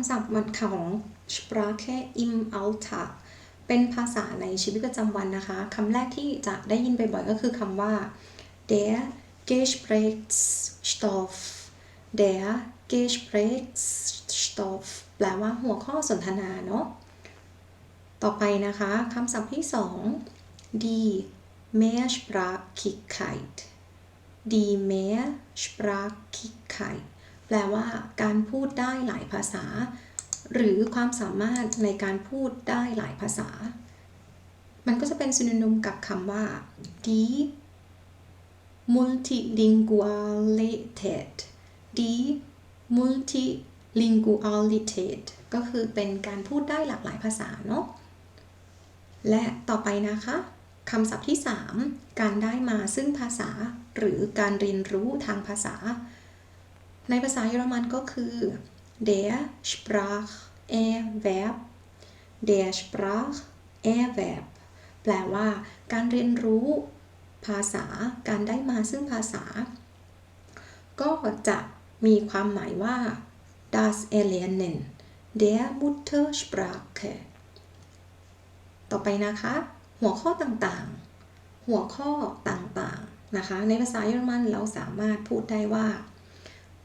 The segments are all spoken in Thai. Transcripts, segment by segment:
ำศัพท์มันของ Sprache im Alltag เป็นภาษาในชีวิตประจำวันนะคะคำแรกที่จะได้ยินบ่อยๆก็คือคำว่า der Gesprächsstoff der Gesprächsstoff แปลว่าหัวข้อสนทนาเนาะต่อไปนะคะคำศัพท์ที่ 2 die Mehrsprachigkeit die Mehrsprachigkeit แปลว่า การพูดได้หลายภาษา หรือความสามารถในการพูดได้หลายภาษา มันก็จะเป็นซินนิมกับคำว่า die Multilingualität die Multilingualität ก็คือเป็นการพูดได้หลากหลายภาษาเนาะและต่อไปนะคะคำศัพท์ที่ 3 การได้มาซึ่งภาษา หรือการเรียนรู้ทางภาษา ในภาษาเยอรมันก็คือ der Spracherwerb der Spracherwerb แปลว่า การเรียนรู้ภาษา การได้มาซึ่งภาษา ก็จะมีความหมายว่า das Erlernen der Muttersprache ต่อไปนะคะ หัวข้อต่างๆ หัวข้อต่างๆ นะคะ ในภาษาเยอรมันเราสามารถพูดได้ว่า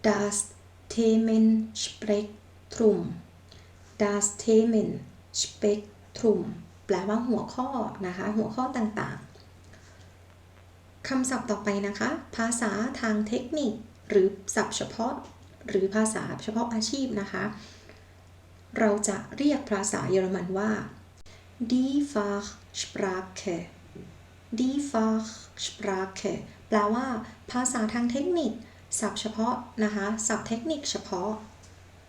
das Themenspektrum das Themenspektrum แปลว่าหัวข้อนะคะ หัวข้อต่างๆ คำศัพท์ต่อไปนะคะ ภาษาทางเทคนิค หรือศัพท์เฉพาะ หรือภาษาเฉพาะอาชีพนะคะ เราจะเรียกภาษาเยอรมันว่า die Fachsprache die Fachsprache แปลว่า ภาษาทางเทคนิค ศัพท์เฉพาะนะคะศัพท์เทคนิคเฉพาะ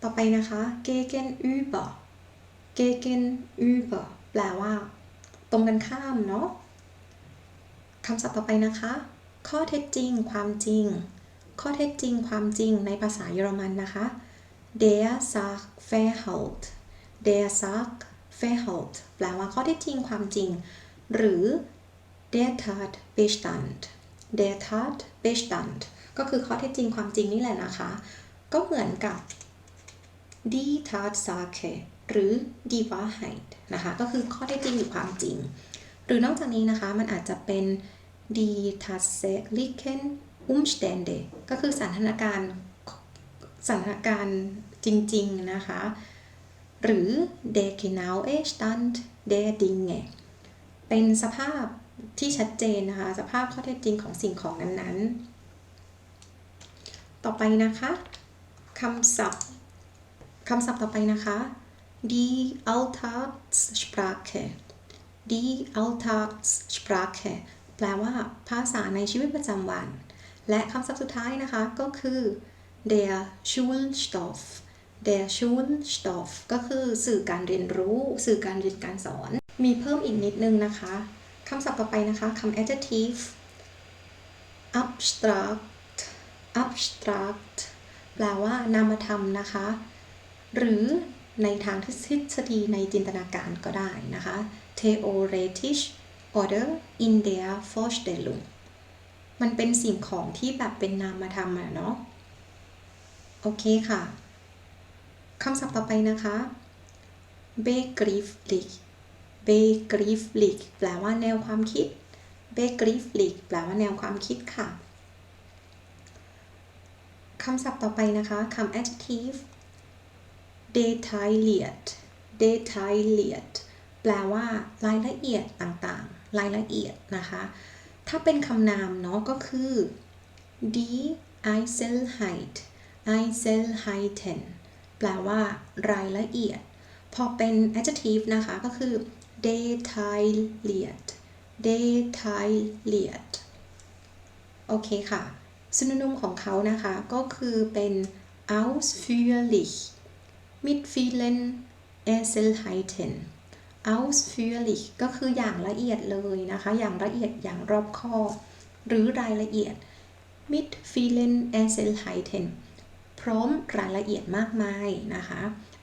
ต่อไปนะคะ gegenüber gegenüber แปลว่า ตรงกันข้ามเนาะคำศัพท์ต่อไปนะคะ ข้อเท็จจริง ความจริง ข้อเท็จจริง ความจริงในภาษาเยอรมันนะคะ der Sachverhalt der Sachverhalt แปลว่าข้อเท็จจริง ความจริง หรือ der Tatbestand der Tatbestand ก็คือข้อเท็จจริงความจริงนี่แหละนะคะ ก็เหมือนกับ die Tatsache หรือ die Wahrheit นะคะ ก็คือข้อเท็จจริงหรือความจริง หรือนอกจากนี้นะคะ มันอาจจะเป็น die tatsächlichen Umstände ก็คือสถานการณ์สถานการณ์จริง ๆ นะคะ หรือ der genaue Stand der Dinge เป็นสภาพ ที่ชัดเจนนะคะ สภาพข้อเท็จจริงของสิ่งของนั้นๆ ต่อไปนะคะคำศัพท์คำศัพท์ต่อไปนะคะ die Alltagssprache die Alltagssprache แปลว่าภาษาในชีวิตประจำวัน และคำศัพท์สุดท้ายนะคะก็คือ der Schulstoff der Schulstoff ก็คือสื่อการเรียนรู้ สื่อการเรียนการสอน มีเพิ่มอีกนิดนึงนะคะ คำศัพท์ต่อไปนะคะคำ adjective abstract abstract แปลว่านามธรรมนะคะ หรือในทางทฤษฎีในจินตนาการก็ได้นะคะ theoretisch oder in der Vorstellung มันเป็นสิ่งของที่แบบเป็นนามธรรมอะเนาะ โอเคค่ะ คำศัพท์ต่อไปนะคะ begrifflich b e g r i f l i c แปลว่าแนวความคิด b e g r i f l i c แปลว่าแนวความคิดค่ะคำศัพท์ต่อไปนะคะคำ adjective detailliert detailliert แปลว่ารายละเอียดต่างๆ รายละเอียดนะคะ ถ้าเป็นคำนามเนาะก็คือ die Einzelheit Einzelheiten แปลว่ารายละเอียด พอเป็น adjective นะคะก็คือ detailliert detailliert โอเคค่ะซินนิมของเขานะคะก็คือเป็น ausführlich mit vielen Einzelheiten ausführlich ก็คืออย่างละเอียดเลยนะคะ อย่างละเอียดอย่างรอบคอบหรือรายละเอียด mit vielen Einzelheiten พร้อมรายละเอียดมากมายนะคะ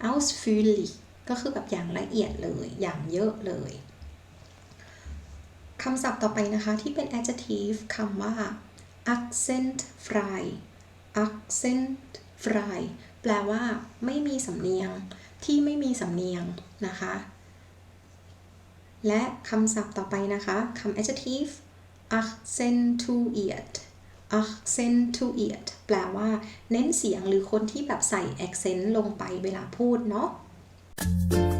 ausführlich ก็คือแบบอย่างละเอียดเลยอย่างเยอะเลยคำศัพท์ต่อไปนะคะที่เป็น adjective คำว่า accent frei accent frei แปลว่าไม่มีสำเนียงที่ไม่มีสำเนียงนะคะ และคำศัพท์ต่อไปนะคะคำ adjective accentuiert accentuiert แปลว่า เน้นเสียงหรือคนที่แบบใส่ accent ลงไปเวลาพูดเนาะ Thank you.